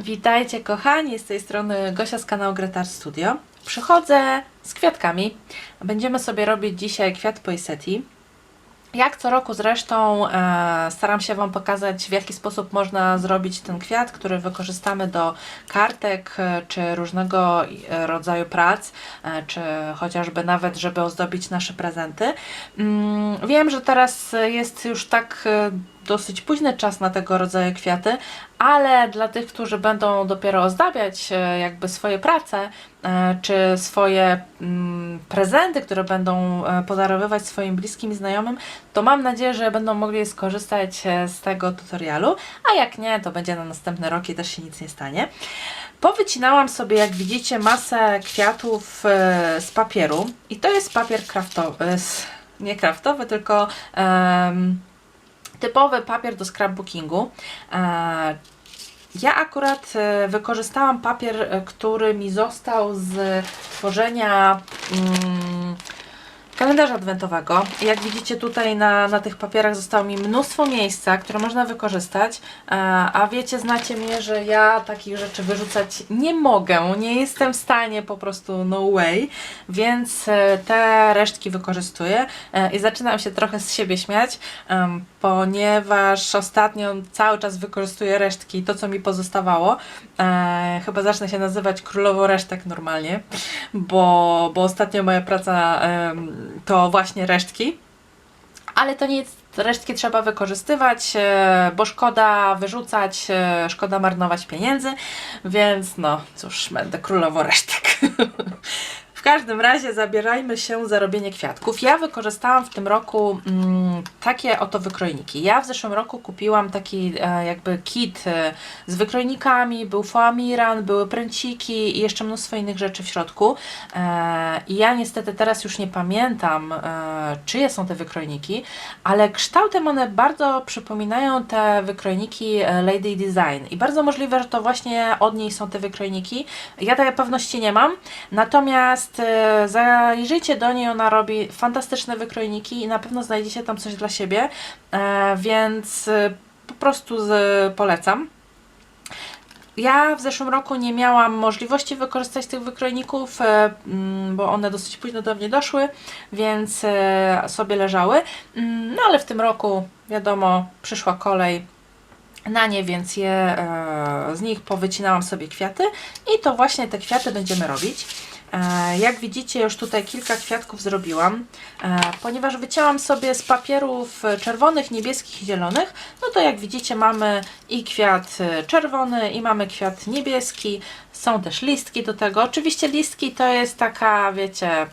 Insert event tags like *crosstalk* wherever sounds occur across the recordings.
Witajcie kochani, z tej strony Gosia z kanału Gretar Studio. Przychodzę z kwiatkami. Będziemy sobie robić dzisiaj kwiat poiseti. Jak co roku zresztą e, staram się Wam pokazać w jaki sposób można zrobić ten kwiat, który wykorzystamy do kartek e, czy różnego e, rodzaju prac, e, czy chociażby nawet, żeby ozdobić nasze prezenty. Mm, wiem, że teraz jest już tak dosyć późny czas na tego rodzaju kwiaty, ale dla tych, którzy będą dopiero ozdabiać e, jakby swoje prace, e, czy swoje mm, prezenty, które będą e, podarowywać swoim bliskim i znajomym, to mam nadzieję, że będą mogli skorzystać z tego tutorialu, a jak nie, to będzie na następny rok i też się nic nie stanie. Powycinałam sobie, jak widzicie, masę kwiatów z papieru i to jest papier kraftowy, nie kraftowy, tylko em, typowy papier do scrapbookingu. E, ja akurat e, wykorzystałam papier, e, który mi został z tworzenia mm, kalendarza adwentowego. Jak widzicie tutaj na, na tych papierach zostało mi mnóstwo miejsca, które można wykorzystać, e, a wiecie, znacie mnie, że ja takich rzeczy wyrzucać nie mogę, nie jestem w stanie po prostu no way, więc e, te resztki wykorzystuję e, i zaczynam się trochę z siebie śmiać, ponieważ ostatnio cały czas wykorzystuję resztki, to co mi pozostawało. Chyba zacznę się nazywać królową resztek normalnie, bo, bo ostatnio moja praca to właśnie resztki. Ale to nie jest, resztki trzeba wykorzystywać, e, bo szkoda wyrzucać, e, szkoda marnować pieniędzy, więc no cóż, będę królową resztek. *laughs* Każdym razie zabierajmy się za robienie kwiatków. Ja wykorzystałam w tym roku mm, takie oto wykrojniki. Ja w zeszłym roku kupiłam taki e, jakby kit e, z wykrojnikami, był foamiran, były pręciki i jeszcze mnóstwo innych rzeczy w środku. E, I ja niestety teraz już nie pamiętam, e, czyje są te wykrojniki, ale kształtem one bardzo przypominają te wykrojniki e, Lady Design. I bardzo możliwe, że to właśnie od niej są te wykrojniki. Ja tej pewności nie mam, natomiast e, zajrzyjcie do niej, ona robi fantastyczne wykrojniki i na pewno znajdziecie tam coś dla siebie, e, więc e, po prostu polecam. Ja w zeszłym roku nie miałam możliwości wykorzystać tych wykrojników, mm, bo one dosyć późno do mnie doszły, więc sobie leżały. Mm, No ale w tym roku, wiadomo, przyszła kolej na nie, więc je z nich powycinałam sobie kwiaty i to właśnie te kwiaty będziemy robić. E, Jak widzicie, już tutaj kilka kwiatków zrobiłam, e, ponieważ wycięłam sobie z papierów czerwonych, niebieskich i zielonych. No to jak widzicie, mamy i kwiat e, czerwony, i mamy kwiat niebieski. Są też listki do tego. Oczywiście listki to jest taka, wiecie,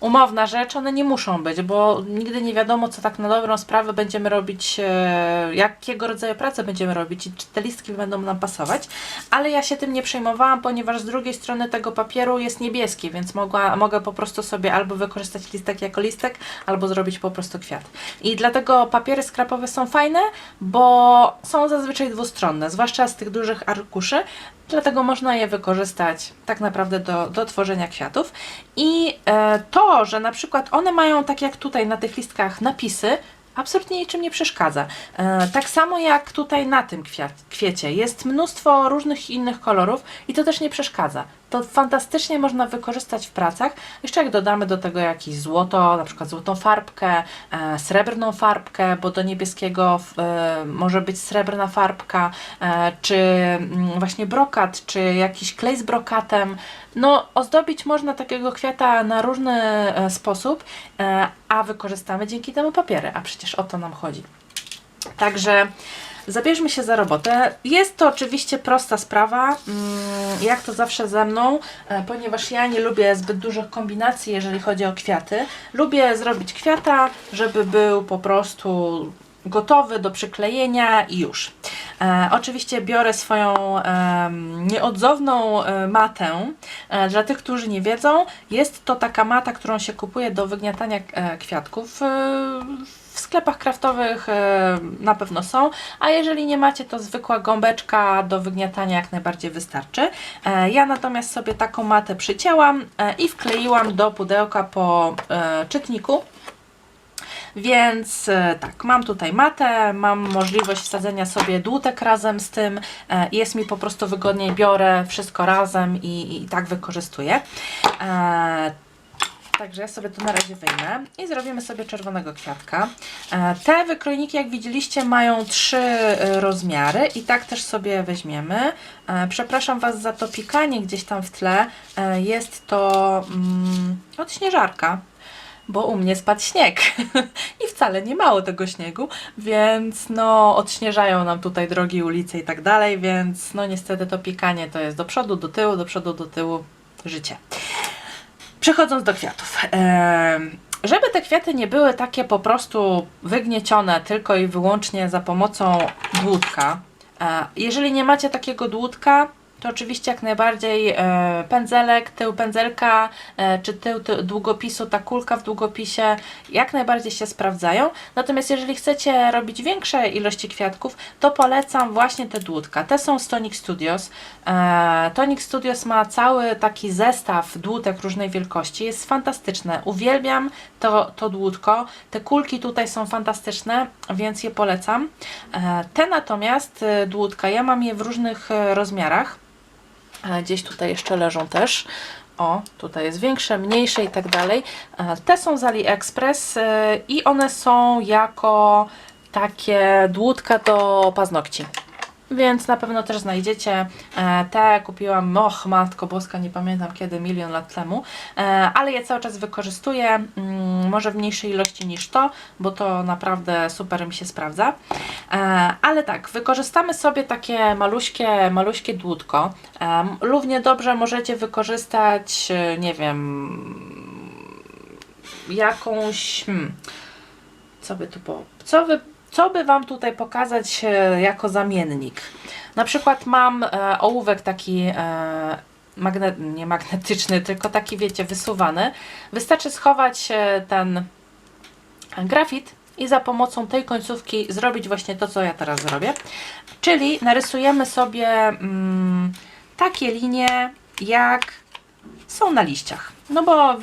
umowna rzecz, one nie muszą być, bo nigdy nie wiadomo, co tak na dobrą sprawę będziemy robić, e, jakiego rodzaju pracę będziemy robić i czy te listki będą nam pasować, ale ja się tym nie przejmowałam, ponieważ z drugiej strony tego papieru jest niebieski, więc mogła, mogę po prostu sobie albo wykorzystać listek jako listek, albo zrobić po prostu kwiat. I dlatego papiery skrapowe są fajne, bo są zazwyczaj dwustronne, zwłaszcza z tych dużych arkuszy, Dlatego można je wykorzystać tak naprawdę do, do tworzenia kwiatów. I e, to, że na przykład one mają, tak jak tutaj na tych listkach, napisy, absolutnie niczym nie przeszkadza. E, tak samo jak tutaj na tym kwiat, kwiecie jest mnóstwo różnych innych kolorów i to też nie przeszkadza. To fantastycznie można wykorzystać w pracach. Jeszcze jak dodamy do tego jakieś złoto, na przykład złotą farbkę, e, srebrną farbkę, bo do niebieskiego e, może być srebrna farbka, e, czy mm, właśnie brokat, czy jakiś klej z brokatem. No, ozdobić można takiego kwiata na różny e, sposób, e, a wykorzystamy dzięki temu papiery, a przecież o to nam chodzi. Także zabierzmy się za robotę. Jest to oczywiście prosta sprawa, mm, jak to zawsze ze mną, e, ponieważ ja nie lubię zbyt dużych kombinacji, jeżeli chodzi o kwiaty. Lubię zrobić kwiata, żeby był po prostu gotowy do przyklejenia i już. E, oczywiście biorę swoją em, nieodzowną e, matę. E, dla tych, którzy nie wiedzą, jest to taka mata, którą się kupuje do wygniatania e, kwiatków. E, w sklepach kraftowych e, na pewno są, a jeżeli nie macie, to zwykła gąbeczka do wygniatania jak najbardziej wystarczy. E, ja natomiast sobie taką matę przycięłam e, i wkleiłam do pudełka po czytniku. Więc tak, mam tutaj matę, mam możliwość wsadzenia sobie dłutek razem z tym, jest mi po prostu wygodniej, biorę wszystko razem i, i tak wykorzystuję. Także ja sobie to na razie wyjmę i zrobimy sobie czerwonego kwiatka. E, Te wykrojniki, jak widzieliście, mają trzy e, rozmiary i tak też sobie weźmiemy. E, Przepraszam Was za to pikanie gdzieś tam w tle. Jest to mm, odśnieżarka bo u mnie spadł śnieg *laughs* i wcale nie mało tego śniegu, więc no odśnieżają nam tutaj drogi, ulice i tak dalej, więc no niestety to pikanie to jest do przodu, do tyłu, do przodu, do tyłu, życie. Przechodząc do kwiatów. Żeby te kwiaty nie były takie po prostu wygniecione tylko i wyłącznie za pomocą dłutka, e, jeżeli nie macie takiego dłutka, to oczywiście jak najbardziej e, pędzelek, tył pędzelka, e, czy tył, tył długopisu, ta kulka w długopisie jak najbardziej się sprawdzają. Natomiast jeżeli chcecie robić większe ilości kwiatków, to polecam właśnie te dłutka. Te są z Tonic Studios. E, Tonic Studios ma cały taki zestaw dłutek różnej wielkości. Jest fantastyczne. Uwielbiam to, to dłutko. Te kulki tutaj są fantastyczne, więc je polecam. Te natomiast dłutka, ja mam je w różnych rozmiarach. Gdzieś tutaj jeszcze leżą też. O, tutaj jest większe, mniejsze i tak dalej. Te są z AliExpress e, i one są jako takie dłutka do paznokci. Więc na pewno też znajdziecie. E, Te kupiłam, och matko boska, nie pamiętam kiedy, milion lat temu, E, ale je cały czas wykorzystuję, mm, może w mniejszej ilości niż to, bo to naprawdę super mi się sprawdza. E, Ale tak, wykorzystamy sobie takie maluśkie, maluśkie dłutko. Równie dobrze możecie wykorzystać, nie wiem, jakąś. Hmm, co by tu po, co, by, co by Wam tutaj pokazać e, jako zamiennik? Na przykład mam e, ołówek taki e, magne, nie magnetyczny, tylko taki wiecie, wysuwany. Wystarczy schować ten grafit i za pomocą tej końcówki zrobić właśnie to, co ja teraz zrobię. Czyli narysujemy sobie mm, takie linie, jak są na liściach. No bo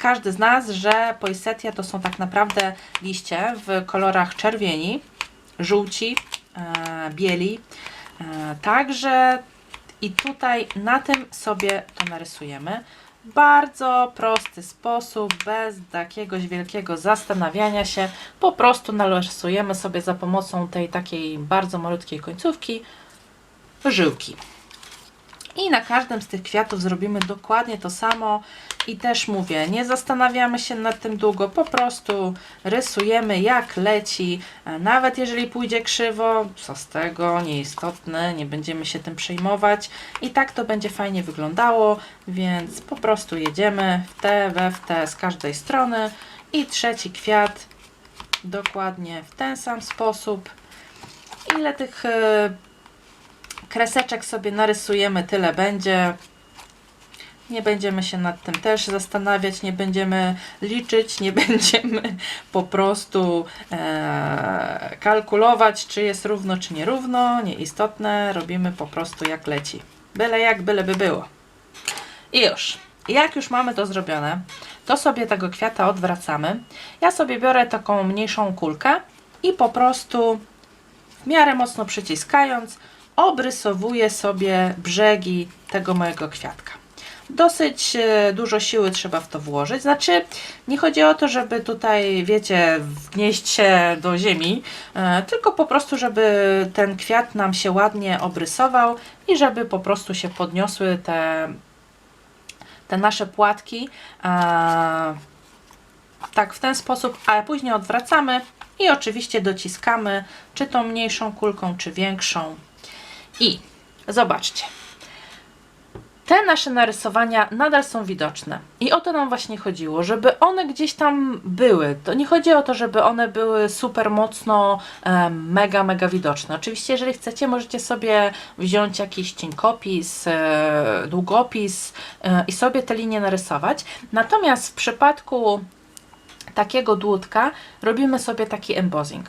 każdy z nas, że poinsettia to są tak naprawdę liście w kolorach czerwieni, żółci, e, bieli. E, także i tutaj na tym sobie to narysujemy. Bardzo prosty sposób, bez jakiegoś wielkiego zastanawiania się. Po prostu narysujemy sobie za pomocą tej takiej bardzo malutkiej końcówki żyłki. I na każdym z tych kwiatów zrobimy dokładnie to samo. I też mówię, nie zastanawiamy się nad tym długo, po prostu rysujemy jak leci. E, Nawet jeżeli pójdzie krzywo, co z tego, nieistotne, nie będziemy się tym przejmować. I tak to będzie fajnie wyglądało, więc po prostu jedziemy w te, we w te z każdej strony. I trzeci kwiat dokładnie w ten sam sposób. Ile tych e, kreseczek sobie narysujemy, tyle będzie. Nie będziemy się nad tym też zastanawiać, nie będziemy liczyć, nie *laughs* będziemy po prostu e, kalkulować, czy jest równo, czy nierówno. Nieistotne, robimy po prostu jak leci. Byle jak, byle by było. I już. Jak już mamy to zrobione, to sobie tego kwiata odwracamy. Ja sobie biorę taką mniejszą kulkę i po prostu w miarę mocno przyciskając, obrysowuję sobie brzegi tego mojego kwiatka. Dosyć e, dużo siły trzeba w to włożyć. Znaczy, nie chodzi o to, żeby tutaj, wiecie, wgnieść się do ziemi, e, tylko po prostu, żeby ten kwiat nam się ładnie obrysował i żeby po prostu się podniosły te, te nasze płatki. E, tak, w ten sposób, a później odwracamy i oczywiście dociskamy, czy tą mniejszą kulką, czy większą. I zobaczcie. Te nasze narysowania nadal są widoczne. I o to nam właśnie chodziło, żeby one gdzieś tam były. To nie chodzi o to, żeby one były super mocno, mega, mega widoczne. Oczywiście, jeżeli chcecie, możecie sobie wziąć jakiś cienkopis, e, długopis e, i sobie te linie narysować. Natomiast w przypadku takiego dłutka robimy sobie taki embossing.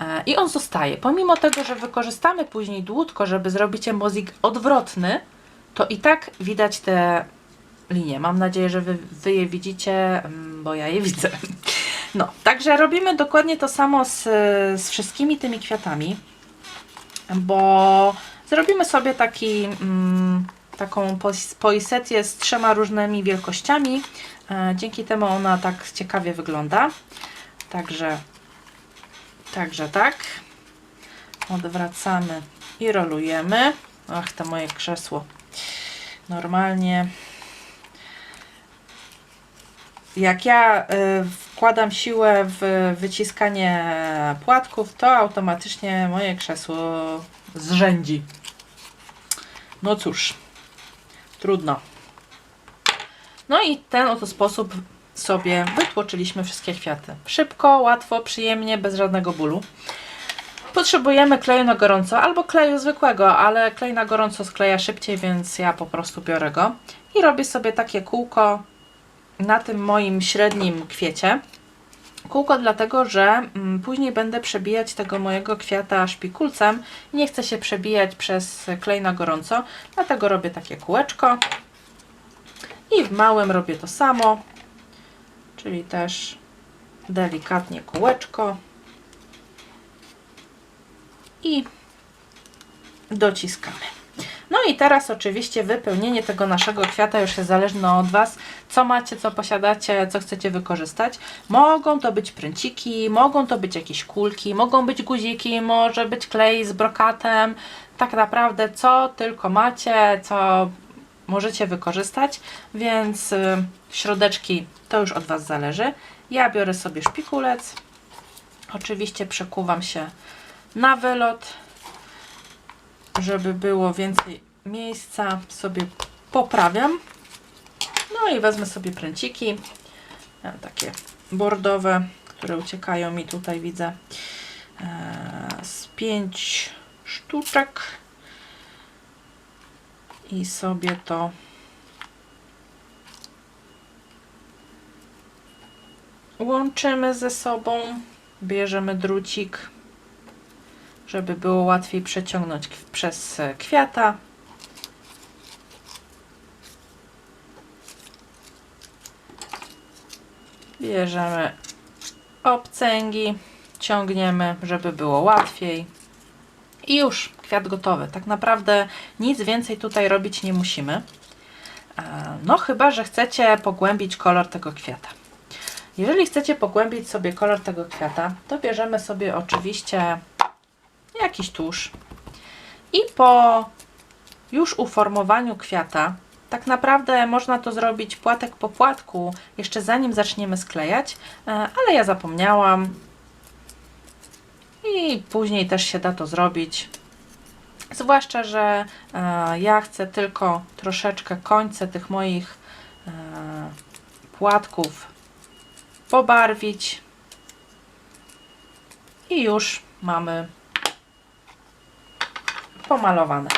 E, I on zostaje. Pomimo tego, że wykorzystamy później dłutko, żeby zrobić embossing odwrotny, to i tak widać te linie. Mam nadzieję, że wy, wy je widzicie, mm, bo ja je widzę. No, także robimy dokładnie to samo z, z wszystkimi tymi kwiatami, bo zrobimy sobie taki, mm, taką poisetię z trzema różnymi wielkościami. E, dzięki temu ona tak ciekawie wygląda. Także, także tak. Odwracamy i rolujemy. Ach, to moje krzesło. Normalnie jak ja y, wkładam siłę w wyciskanie płatków, to automatycznie moje krzesło zrzędzi. No cóż, trudno. No i ten oto sposób sobie wytłoczyliśmy wszystkie kwiaty. Szybko, łatwo, przyjemnie, bez żadnego bólu. Potrzebujemy kleju na gorąco albo kleju zwykłego, ale klej na gorąco skleja szybciej, więc ja po prostu biorę go i robię sobie takie kółko na tym moim średnim kwiecie. Kółko dlatego, że mm, później będę przebijać tego mojego kwiata szpikulcem. Nie chcę się przebijać przez klej na gorąco, dlatego robię takie kółeczko. I w małym robię to samo, czyli też delikatnie kółeczko. I dociskamy. No i teraz oczywiście wypełnienie tego naszego kwiata już jest zależne od Was. Co macie, co posiadacie, co chcecie wykorzystać. Mogą to być pręciki, mogą to być jakieś kulki, mogą być guziki, może być klej z brokatem. Tak naprawdę co tylko macie, co możecie wykorzystać, więc y, środeczki to już od Was zależy. Ja biorę sobie szpikulec. Oczywiście przekuwam się na wylot żeby było więcej miejsca, sobie poprawiam. No i wezmę sobie pręciki, mam takie bordowe, które uciekają mi tutaj, widzę, e, z pięć sztuczek. I sobie to łączymy ze sobą, bierzemy drucik żeby było łatwiej przeciągnąć przez e, kwiata. Bierzemy obcęgi, ciągniemy, żeby było łatwiej. I już kwiat gotowy. Tak naprawdę nic więcej tutaj robić nie musimy. E, No chyba, że chcecie pogłębić kolor tego kwiata. Jeżeli chcecie pogłębić sobie kolor tego kwiata, to bierzemy sobie oczywiście jakiś tusz. I po już uformowaniu kwiata, tak naprawdę można to zrobić płatek po płatku, jeszcze zanim zaczniemy sklejać, e, ale ja zapomniałam. I później też się da to zrobić. Zwłaszcza, że e, ja chcę tylko troszeczkę końce tych moich e, płatków pobarwić. I już mamy pomalowane.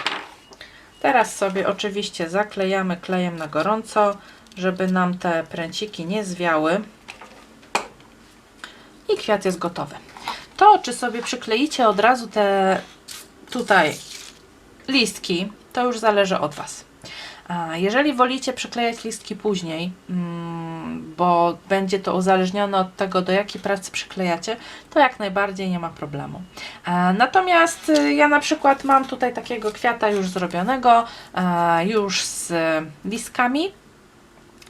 Teraz sobie oczywiście zaklejamy klejem na gorąco, żeby nam te pręciki nie zwiały. I kwiat jest gotowy. To, czy sobie przykleicie od razu te tutaj listki, to już zależy od Was. Jeżeli wolicie przyklejać listki później, mm, bo będzie to uzależnione od tego, do jakiej pracy przyklejacie, to jak najbardziej nie ma problemu. E, Natomiast y, ja na przykład mam tutaj takiego kwiata już zrobionego, e, już z listkami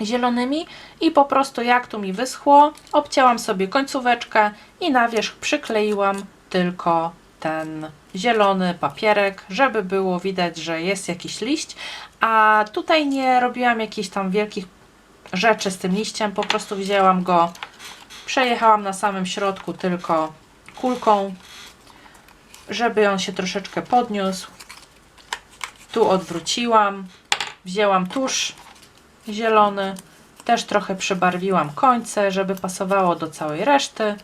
zielonymi i po prostu jak tu mi wyschło, obcięłam sobie końcóweczkę i na wierzch przykleiłam tylko ten zielony papierek, żeby było widać, że jest jakiś liść, a tutaj nie robiłam jakichś tam wielkich rzeczy z tym liściem, po prostu wzięłam go, przejechałam na samym środku tylko kulką, żeby on się troszeczkę podniósł. Tu odwróciłam, wzięłam tusz zielony, też trochę przybarwiłam końce, żeby pasowało do całej reszty.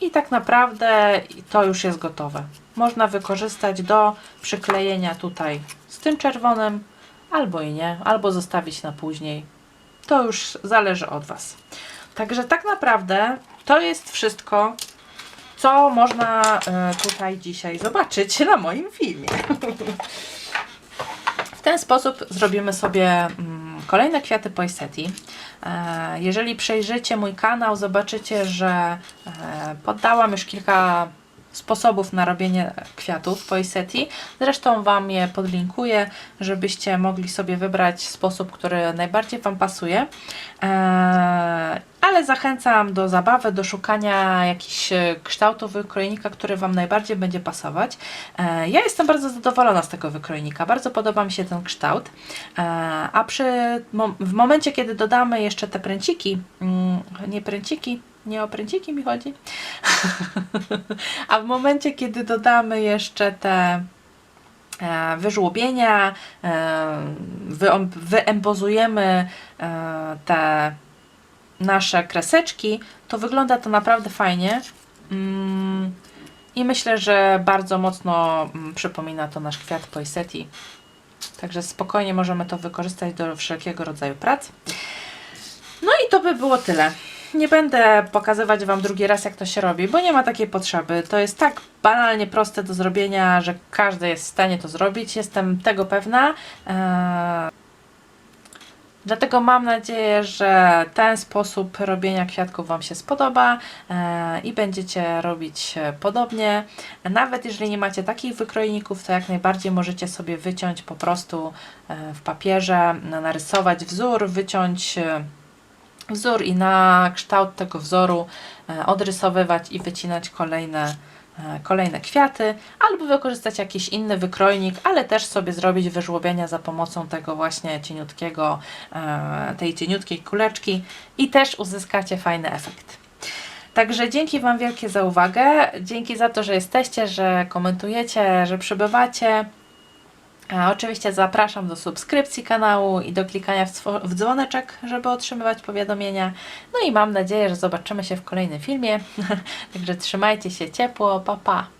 I tak naprawdę to już jest gotowe. Można wykorzystać do przyklejenia tutaj z tym czerwonym, albo i nie, albo zostawić na później. To już zależy od Was. Także tak naprawdę to jest wszystko, co można e, tutaj dzisiaj zobaczyć na moim filmie. W ten sposób zrobimy sobie mm, kolejne kwiaty poinsettii. E, jeżeli przejrzycie mój kanał, zobaczycie, że e, poddałam już kilka sposobów na robienie kwiatów poinsettii. Zresztą Wam je podlinkuję, żebyście mogli sobie wybrać sposób, który najbardziej Wam pasuje. Eee, ale zachęcam do zabawy, do szukania jakichś e, kształtów wykrojnika, który Wam najbardziej będzie pasować. Eee, ja jestem bardzo zadowolona z tego wykrojnika, bardzo podoba mi się ten kształt. Eee, a przy, w momencie, kiedy dodamy jeszcze te pręciki, mm, nie pręciki, nie o pręciki mi chodzi, *laughs* a w momencie, kiedy dodamy jeszcze te e, wyżłobienia, e, wyembozujemy e, te nasze kreseczki, to wygląda to naprawdę fajnie. Mm, I myślę, że bardzo mocno mm, przypomina to nasz kwiat poinsettii. Także spokojnie możemy to wykorzystać do wszelkiego rodzaju prac. No i to by było tyle. Nie będę pokazywać Wam drugi raz, jak to się robi, bo nie ma takiej potrzeby. To jest tak banalnie proste do zrobienia, że każdy jest w stanie to zrobić. Jestem tego pewna. Eee, Dlatego mam nadzieję, że ten sposób robienia kwiatków Wam się spodoba e, i będziecie robić podobnie. Nawet jeżeli nie macie takich wykrojników, to jak najbardziej możecie sobie wyciąć po prostu e, w papierze, na- narysować wzór, wyciąć wzór i na kształt tego wzoru e, odrysowywać i wycinać kolejne, e, kolejne kwiaty, albo wykorzystać jakiś inny wykrojnik, ale też sobie zrobić wyżłobienia za pomocą tego właśnie cieniutkiego, e, tej cieniutkiej kuleczki i też uzyskacie fajny efekt. Także dzięki Wam wielkie za uwagę, dzięki za to, że jesteście, że komentujecie, że przybywacie. A oczywiście zapraszam do subskrypcji kanału i do klikania w, w dzwoneczek, żeby otrzymywać powiadomienia. No i mam nadzieję, że zobaczymy się w kolejnym filmie. *laughs* Także trzymajcie się ciepło, pa pa!